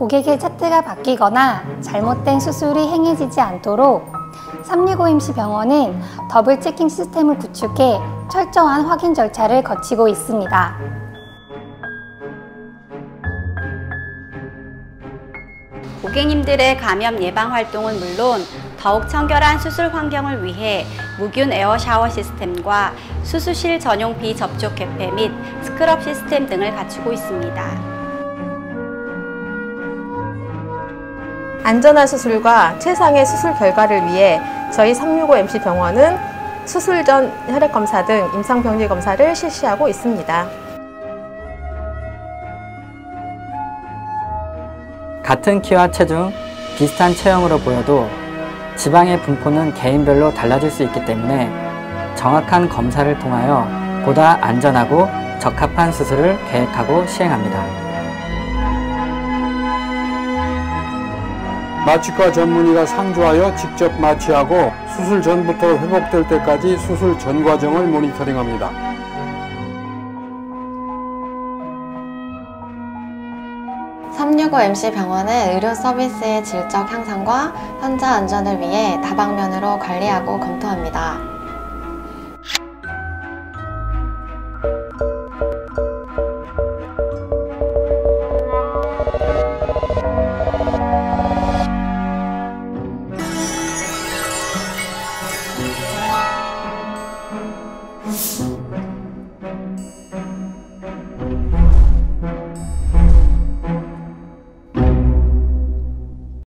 고객의 차트가 바뀌거나 잘못된 수술이 행해지지 않도록 365MC 병원은 더블 체킹 시스템을 구축해 철저한 확인 절차를 거치고 있습니다. 고객님들의 감염 예방 활동은 물론 더욱 청결한 수술 환경을 위해 무균 에어 샤워 시스템과 수술실 전용 비접촉 개폐 및 스크럽 시스템 등을 갖추고 있습니다. 안전한 수술과 최상의 수술 결과를 위해 저희 365MC 병원은 수술 전 혈액 검사 등 임상 병리 검사를 실시하고 있습니다. 같은 키와 체중, 비슷한 체형으로 보여도 지방의 분포는 개인별로 달라질 수 있기 때문에 정확한 검사를 통하여 보다 안전하고 적합한 수술을 계획하고 시행합니다. 마취과 전문의가 상주하여 직접 마취하고 수술 전부터 회복될 때까지 수술 전 과정을 모니터링합니다. (365MC) 병원은 의료 서비스의 질적 향상과 환자 안전을 위해 다방면으로 관리하고 검토합니다.